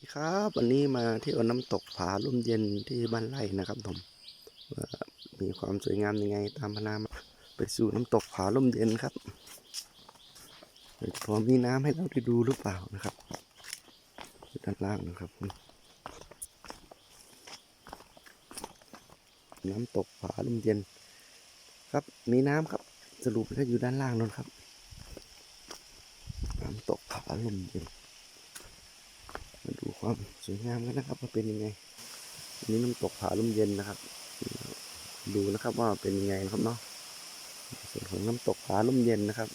ดีครับวันนี้มาที่ยวน้ำตกผาลมเย็นที่บ้านไร่นะครับผมมีความสวยงามยังไงตามพนามาไปสู่น้ำตกผาลมเย็นครับเดี๋ยวพอมมีน้ำให้เราได้ดูหรือเปล่านะครับด้านล่างนะครับ น้ำตกผาลมเย็น ครับมีน้ำครับ สรุปแล้วอยู่ด้านล่างนั่นครับ น้ำตกผาลมเย็น ความสวยงามกันนะครับว่าเป็นยังไงอันนี้น้ำตกผาลมเย็นนะครับ ดูนะครับว่าเป็นยังไงนะครับเนาะส่วนของน้ำตกผาลมเย็นนะครับ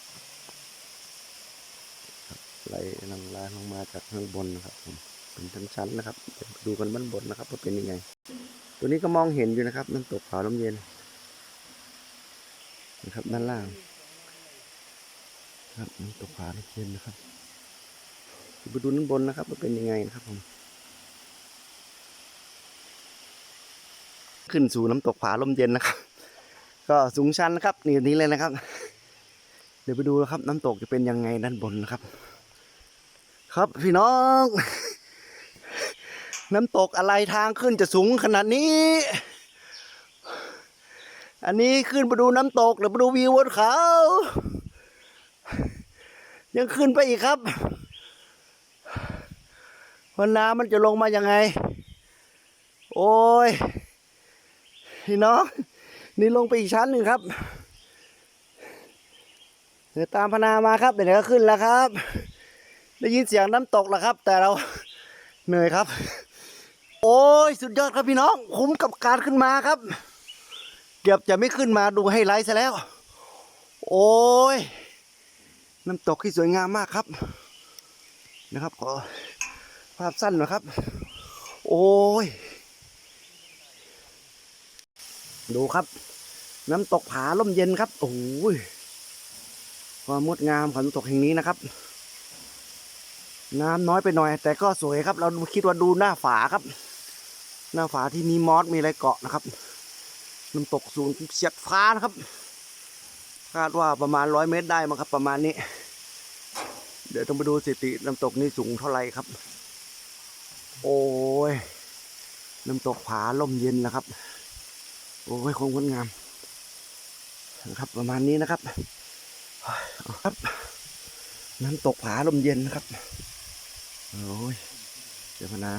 ไหลลังลาลงมาจากข้างบนนะครับผมเป็นชั้นๆนะครับดูกันบ้านบนนะครับว่าเป็นยังไง ตัวนี้ก็มองเห็นอยู่นะครับ น้ำตกผาลมเย็นนะครับ ด้านล่าง ครับน้ำตกผาลมเย็นนะครับ ไปดูด้านบนนะครับว่าเป็นยังไงนะครับผม ขึ้นสู่น้ำตกผาลมเย็นนะครับ ก็สูงชันนะครับนี่นี้เลยนะครับ เดี๋ยวไปดูนะครับ น้ำตกจะเป็นยังไงด้านบนนะครับ ครับพี่น้อง น้ำตกอะไรทางขึ้นจะสูงขนาดนี้ อันนี้ขึ้นไปดูน้ำตกหรือไปดูวิวบนเขายังขึ้นไปอีกครับ ว่าน้ำมันจะลงมายังไง โอ้ยพี่น้องนี่ลงไปอีกชั้นหนึ่งครับ เดี๋ยวตามพนามาครับเดี๋ยวก็ขึ้นแล้วครับ ได้ยินเสียงน้ำตกแล้วครับ แต่เราเหนื่อยครับ โอ้ยสุดยอดครับพี่น้องคุ้มกับการขึ้นมาครับ เกือบจะไม่ขึ้นมาดูให้ไลฟ์ซะแล้ว โอ้ยน้ำตกที่สวยงามมากครับ นะครับขอ ภาพสั้นนะครับ โอ้ย ดูครับ น้ำตกผาล่มเย็นครับ โอ้ยความงดงามของน้ำตกแห่งนี้นะครับ น้ำน้อยไปหน่อย แต่ก็สวยครับ เราคิดว่าดูหน้าฝาครับ หน้าฝาที่มีมอสมีอะไรเกาะนะครับ น้ำตกสูงเฉียดฟ้านะครับ คาดว่าประมาณร้อยเมตรได้มั้งครับ ประมาณนี้เดี๋ยวต้องไปดูสถิติน้ำตกนี้สูงเท่าไหร่ครับ โอ้ยน้ำตกผาลมเย็นนะครับ โอ้ยคงงดงามนะครับ ประมาณนี้นะครับเอาครับ น้ำตกผาลมเย็นนะครับโอ้ยเดี๋ยวพนา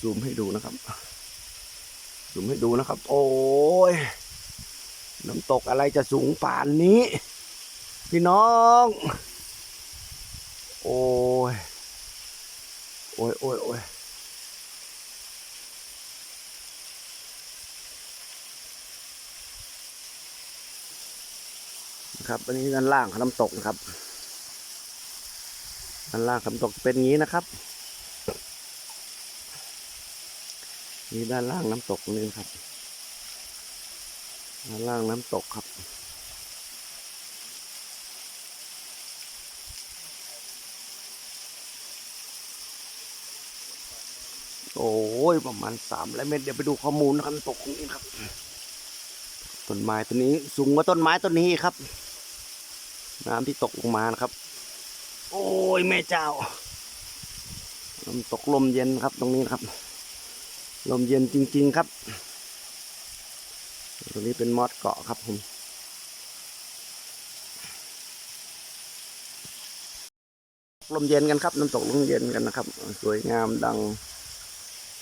ซูมให้ดูนะครับซูมให้ดูนะครับ โอ้ยน้ำตกอะไรจะสูงป่านนี้ พี่น้อง โอ้ย โอ้ยโอ้ยโอ้ย ครับ อันนี้ด้านล่างของน้ำตกครับ ด้านล่างของน้ำตกเป็นงี้นะครับนี่ด้านล่างน้ำตกนี่ครับ ด้านล่างน้ำตกครับโอ้ยประมาณสามเมตรเดี๋ยวไปดูข้อมูลนะครับตกตรงนี้ครับ ต้นไม้ต้นนี้สูงกว่าต้นไม้ต้นนี้ครับ น้ำที่ตกลงมานะครับ โอ้ยแม่เจ้าลมตกลมเย็นครับตรงนี้นะครับ ลมเย็นจริง ๆครับ ตรงนี้เป็นมอดเกาะครับผมลมเย็นกันครับน้ำตกลมเย็นกันนะครับ สวยงามดัง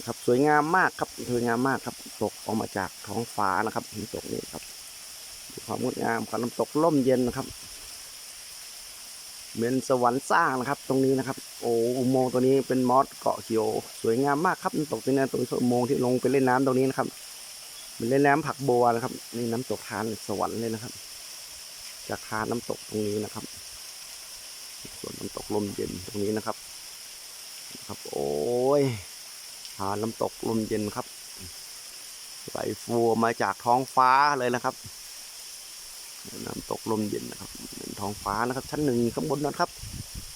ครับสวยงามมากครับสวยงามมากครับ ตกออกมาจากท้องฟ้านะครับน้ำตกนี้ครับดูความงดงามของน้ำตกล่มเย็นนะครับ เหมือนสวรรค์สร้างนะครับ ตรงนี้นะครับ โอ้อุโมงค์ตัวนี้เป็นมอสเกาะเขียว สวยงามมากครับน้ำตกตรงนี้ตรงอุโมงค์ที่ลงไปเล่นน้ำตรงนี้นะครับเป็นเล่นน้ำผักบัวนะครับ นี่น้ำตกทานสวรรค์เลยนะครับ จากทานน้ำตกตรงนี้นะครับ ส่วนน้ำตกลมเย็นตรงนี้นะครับนะครับ โอ้ยหาน้ำตกลมเย็นครับไหลฟูมาจากท้องฟ้าเลยนะครับ น้ำตกลมเย็นนะครับเป็นท้องฟ้านะครับ ชั้นหนึ่งข้างบนนะครับ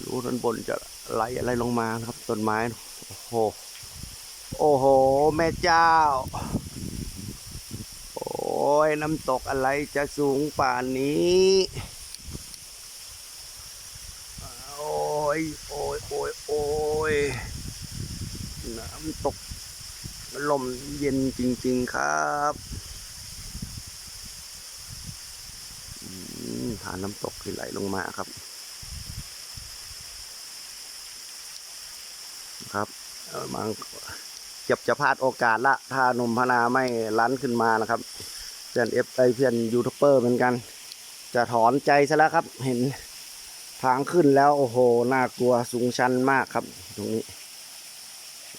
รู้ด้านบนจะไหลอะไรลงมานะครับต้นไม้โอ้โหโอ้โห แม่เจ้า โอ้ยน้ำตกอะไรจะสูงป่านนี้โอ้ยโอ้ยโอ้ยโอ้ยน้ำตกลมเย็นจริง ๆ ครับ ฐานน้ำตกที่ไหลลงมาครับ ครับบางเจ็บจะพลาดโอกาสละ ถ้านุ่มพนาไม่ลั้นขึ้นมานะครับเพื่อนเอฟไอเพื่อนยูทูบเบอร์เหมือนกัน จะถอนใจซะแล้วครับ เห็นทางขึ้นแล้วโอ้โหน่ากลัวสูงชันมากครับ ตรงนี้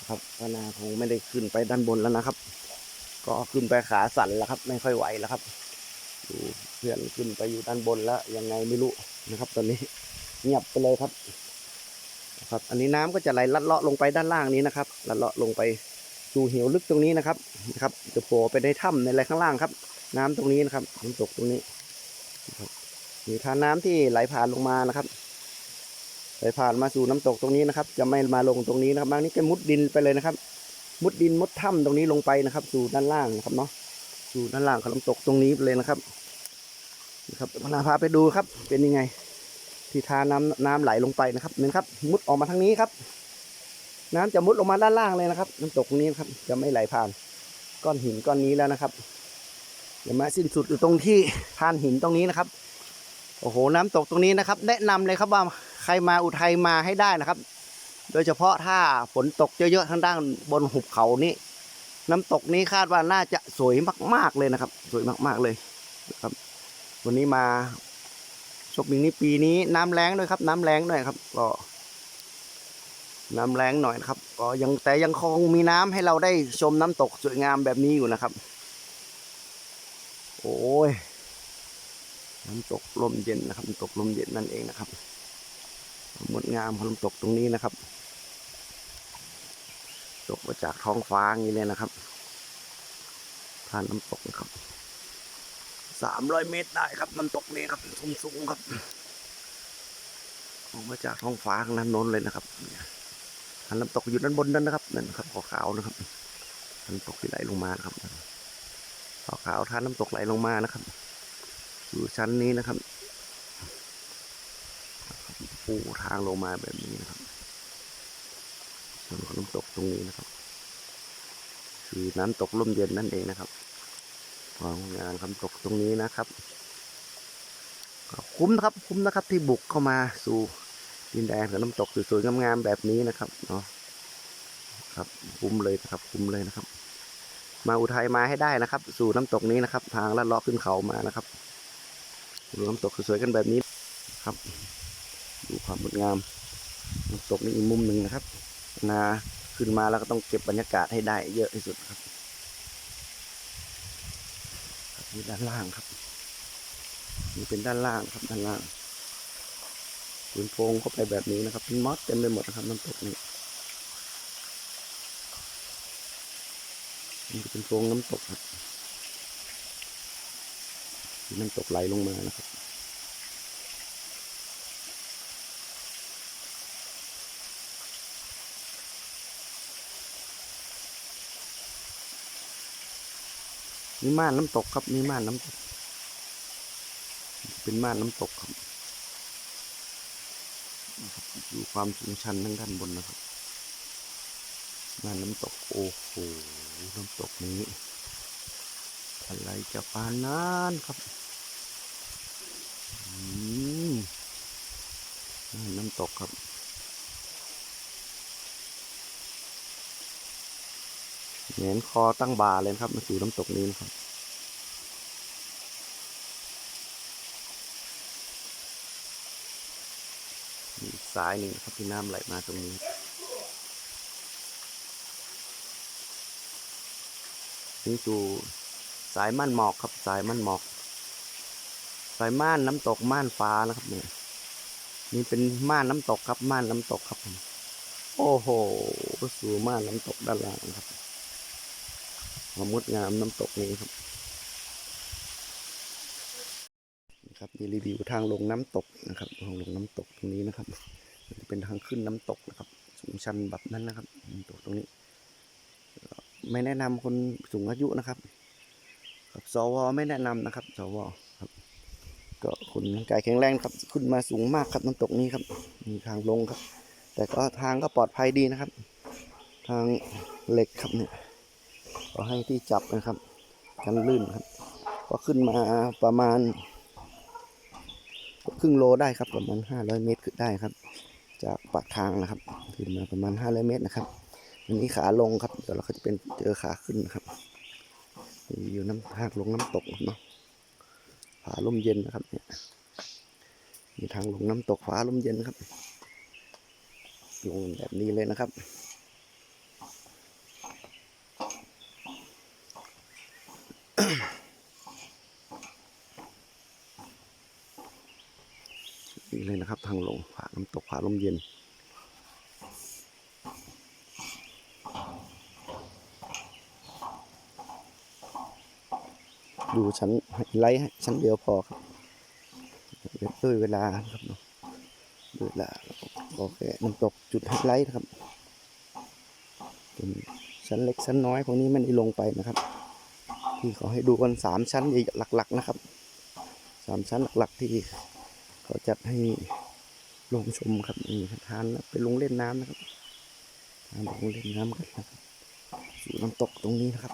ครับพนาคงไม่ได้ขึ้นไปด้านบนแล้วนะครับ ก็ขึ้นไปขาสั่นแล้วครับ ไม่ค่อยไหวแล้วครับดู เพื่อนขึ้นไปอยู่ด้านบนแล้วยังไงไม่รู้นะครับ ตอนนี้เงียบไปเลยครับ ครับ อันนี้น้ำก็จะไหลลัดเลาะลงไปด้านล่างนี้นะครับลัดเลาะลงไปสู่เหวลึกตรงนี้นะครับนะครับจะโผล่ไปในถ้ำในอะไรข้างล่างครับ น้ำตรงนี้นะครับน้ำตกตรงนี้นะครับมีทานน้ำที่ไหลผ่านลงมานะครับไหลผ่านมาสู่น้ำตกตรงนี้นะครับ จะไม่มาลงตรงนี้นะครับบางนี้ก็มุดดินไปเลยนะครับ มุดดินมุดถ้ำตรงนี้ลงไปนะครับ สู่ด้านล่างนะครับเนาะสู่ด้านล่างของน้ำตกตรงนี้เลยนะครับ ครับพาพาไปดูครับ เป็นยังไง ที่ทาน้ำน้ำไหลลงไปนะครับนี่ครับ มุดออกมาทางนี้ครับ น้ำจะมุดลงมาด้านล่างเลยนะครับ น้ำตกนี้ครับ จะไม่ไหลผ่าน ก้อนหินก้อนนี้แล้วนะครับเดี๋ยวมาสิ้นสุดอยู่ตรงที่พานหินตรงนี้นะครับ โอ้โห น้ำตกตรงนี้นะครับ แนะนำเลยครับว่าใครมาอุทัยมาให้ได้นะครับ โดยเฉพาะถ้าฝนตกเยอะๆทางด้านบนหุบเขานี้ น้ำตกนี้คาดว่าน่าจะสวยมาก ๆเลยนะครับ สวยมากๆเลยนะครับ วันนี้มาโชคดีนี้ปีนี้น้ำแรงด้วยครับ น้ำแรงหน่อยครับ ก็ น้ำแรงหน่อยนะครับก็ยังแต่ยังคงมีน้ำให้เราได้ชมน้ำตกสวยงามแบบนี้อยู่นะครับ โอ้ยน้ำตกลมเย็นนะครับน้ำตกลมเย็นนั่นเองนะครับงดงามของน้ำตกตรงนี้นะครับ ตกมาจากท้องฟ้าอย่างนี้เลยนะครับผ่านน้ำตกนะครับ สามร้อยเมตรได้ครับน้ำตกนี้ครับสูงสูงครับออกมาจากท้องฟ้าข้างนั้นน้นเลยนะครับอันน้ำตกอยู่ด้านบนนั่นนะครับนั่นครับขาวๆนะครับน้ำตกที่ไหลลงมาครับขาวๆท่าน้ำตกไหลลงมานะครับ อยู่ชั้นนี้นะครับปูทางลงมาแบบนี้นะครับส่วนของน้ำตกตรงนี้นะครับคือน้ำตกร่มเย็นนั่นเองนะครับ ของงานคำตกตรงนี้นะครับคุ้มนะครับคุ้มนะครับที่บุกเข้ามาสู่ดินแดนของน้ำตกสวยๆงามๆแบบนี้นะครับเนาะครับคุ้มเลยนะครับคุ้มเลยนะครับ มาอุทัยมาให้ได้นะครับ สู่น้ำตกนี้นะครับ ทางลัดเลาะขึ้นเขามานะครับดูน้ำตกสวยๆกันแบบนี้ครับ ดูความงดงามน้ำตกนี่อีกมุมหนึ่งนะครับนาขึ้นมาแล้วก็ต้องเก็บบรรยากาศให้ได้เยอะที่สุดครับ นี่ด้านล่างครับ นี่เป็นด้านล่างครับด้านล่างปืนโพงเข้าไปแบบนี้นะครับเป็นมอสเต็มไปหมดนะครับน้ำตกนี่นี่เป็นโพงน้ำตกครับน้ำตกไหลลงมานะครับ นี่ม่านน้ำตกครับนี่ม่านน้ำตก เป็นม่านน้ำตกครับดูความสูงชันทั้งด้านบนนะครับม่านน้ำตกโอ้โหน้ำตกนี้อะไรจะปานนั้นครับอืมนน้ำตกครับ เหนคอตั้งบาเลยครับ มาสู่น้ำตกนี้นะครับมีอีกซ้ายหนึ่งนะครับที่น้ำไหลมาตรงนี้ นี่สู่สายม่านหมอกครับสายม่านหมอก สายม่านน้ำตกม่านฟ้านะครับเนี่ยนี่เป็นม่านน้ำตกครับม่านน้ำตกครับ โอ้โหสู่ม่านน้ำตกด้านล่างครับ ความงดงามน้ำตกนี้ครับนะครับมีรีวิวทางลงน้ำตกนะครับทางลงน้ำตกตรงนี้นะครับจะเป็นทางขึ้นน้ำตกนะครับสูงชันแบบนั้นนะครับน้ำตกตรงนี้ ไม่แนะนำคนสูงอายุนะครับครับสวไม่แนะนำนะครับสวครับก็คนร่างกายแข็งแรงครับ ขึ้นมาสูงมากครับน้ำตกนี้ครับ มีทางลงครับ แต่ก็ทางก็ปลอดภัยดีนะครับ ทางเหล็กครับเนี่ย ก็ให้ที่จับนะครับกันลื่นครับ ก็ขึ้นมาประมาณครึ่งโลได้ครับประมาณ 500 เมตรขึ้นได้ครับ จากปากทางนะครับ ขึ้นมาประมาณ 500 เมตรนะครับอันนี้ขาลงครับเดี๋ยวเราก็จะเป็นเจอขาขึ้นนะครับนี่อยู่น้ำทางลงน้ำตกเนาะผาลมเย็นนะครับเนี่ยมีทางลงน้ำตกผาลมเย็นครับลงแบบนี้เลยนะครับ นี่เลยนะครับ ทางลงผาน้ำตกผาลมเย็น ดูชั้นไลท์ชั้นเดียวพอครับด้วยเวลาครับเนาะด้วยเวลาโอเคน้ำตกจุดไฮไลท์ครับเป็นชั้นเล็กชั้นน้อยพวกนี้ไม่ได้ลงไปนะครับ ที่ขาให้ดูกันสามชั้นใหญ่หลักๆนะครับสามชั้นหลักๆที่ เขาจัดให้ลงชมครับนี่ทานแล้วไปลงเล่นน้ำนะครับทานลงเล่นน้ำกันนะครับสู่น้ำตกตรงนี้นะครับ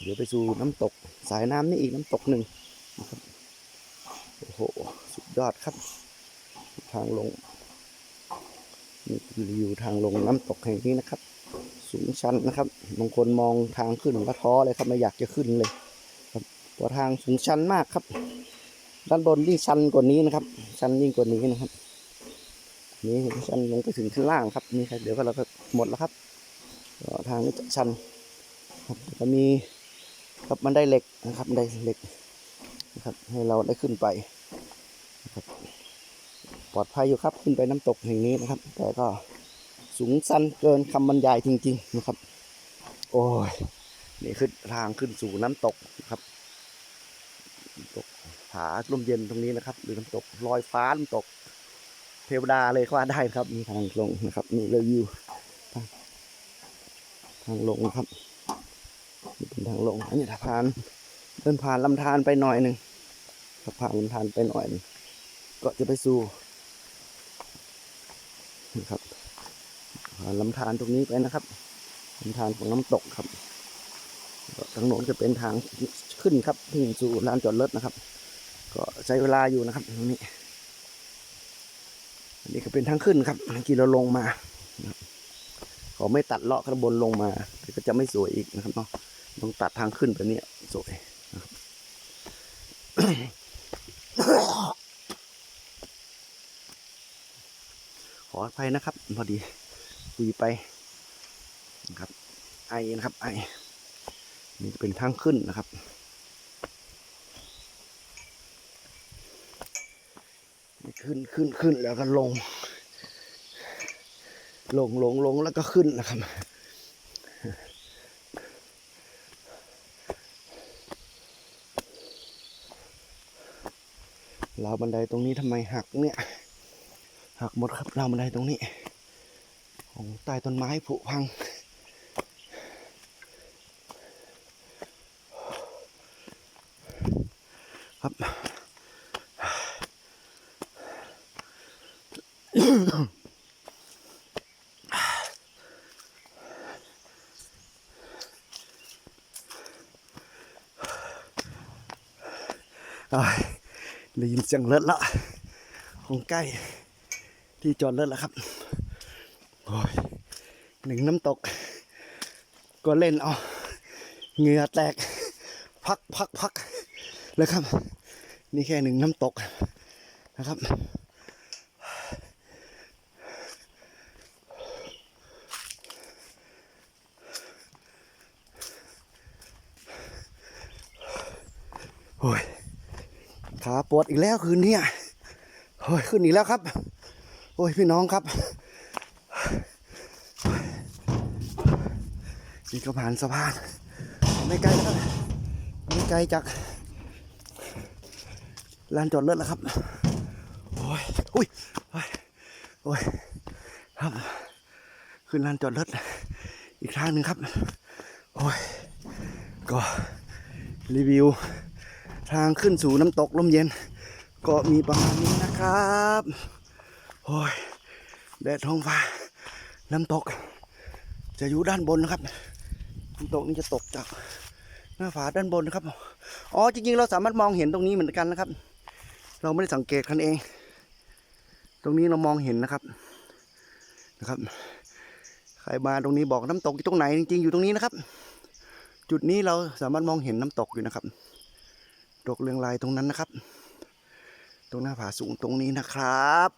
เดี๋ยวไปสู่น้ำตกสายน้ำนี่อีกน้ำตกหนึ่งนะครับโอ้โหสุดยอดครับ ทางลงนี่คือรีวิวทางลงน้ำตกแห่งนี้นะครับ สูงชันนะครับบางคนมองทางขึ้นก็ท้อเลยครับไม่อยากจะขึ้นเลยครับพราทางสูงชันมากครับ ด้านบนยิ่งชันกว่านี้นะครับ ชันยิ่งกว่านี้นะครับ นี่ชันลงไปถึงข้างล่างครับนี่ครับเดี๋ยวก็เราก็หมดแล้วครับทางนี้จะชันครับก็มีครับมันได้เหล็กนะครับได้เหล็กนะครับให้เราได้ขึ้นไปนะครับปลอดภัยอยู่ครับขึ้นไปน้ำตกแห่งนี้นะครับ แต่ก็สูงสันเกินคำบรรยายจริง ๆนะครับ โอ้ยนี่คือทางขึ้นสู่น้ำตกนะครับตก ผาลมเย็นตรงนี้นะครับ หรือน้ำตกลอยฟ้าน้ำตก เทวดาเลยก็ว่าได้ครับมีทางลงนะครับนี่เลยวิวทางทางลงครับนี่เป็นทางลงอันนี้ถ้าผ่านเดินผ่านลำธารไปหน่อยหนึ่งถ้าผ่านลำธารไปหน่อยหนึ่งก็จะไปสู่นี่ครับผ่านลำธารตรงนี้ไปนะครับลำธารของน้ำตกครับทางโน้นจะเป็นทางขึ้นครับถึงสู่ลานจอดรถนะครับ ก็ใช้เวลาอยู่นะครับตรงนี้ อันนี้ก็เป็นทางขึ้นครับเมื่อกี้เราลงมาเขาไม่ตัดเลาะข้างบนลงมาก็จะไม่สวยอีกนะครับเนาะต้องตัดทางขึ้นไปเนี่ยสวยขออภัยนะครับ พอดีคุยไปนะครับไอนะครับไอนี่จะเป็นทางขึ้นนะครับ ขึ้นขึ้นขึ้นแล้วก็ลง ลงลงลงแล้วก็ขึ้นนะครับ ราวบันไดตรงนี้ทำไมหักเนี่ย หักหมดครับราวบันไดตรงนี้ ของใต้ต้นไม้ผุพังครับ อ้าย ได้ยินเสียงรถละของใกล้ที่จอดรถแล้วครับโอ้ยหนึ่งน้ำตก ก็เล่นเอาเหงื่อแตก พักพักพักเลยครับ นี่แค่หนึ่งน้ำตกนะครับ ขาปวดอีกแล้วคืนนี้อะโอ้ยขึ้นอีกแล้วครับ โอ้ยพี่น้องครับนี่ก็ผ่านสะพาน ไม่ไกลแล้วครับไม่ไกลจากลานจอดรถแล้วครับ โอ้ยอุ้ยโอ้ยโอ้ยครับ ขึ้นลานจอดรถอีกทางหนึ่งครับ โอ้ย ก็รีวิว ทางขึ้นสู่น้ำตกลมเย็น ก็มีประมาณนี้นะครับโอ้ยแดดท้องฟ้า น้ำตก จะอยู่ด้านบนนะครับ น้ำตกนี้จะตกจากหน้าผาด้านบนนะครับ อ๋อจริงๆ เราสามารถมองเห็นตรงนี้เหมือนกันนะครับ เราไม่ได้สังเกตกันเอง ตรงนี้เรามองเห็นนะครับนะครับ ใครมาตรงนี้บอกน้ำตกอยู่ตรงไหนจริงๆอยู่ตรงนี้นะครับ จุดนี้เราสามารถมองเห็นน้ำตกอยู่นะครับ ตกเรืองลายตรงนั้นนะครับ ตรงหน้าผาสูงตรงนี้นะครับ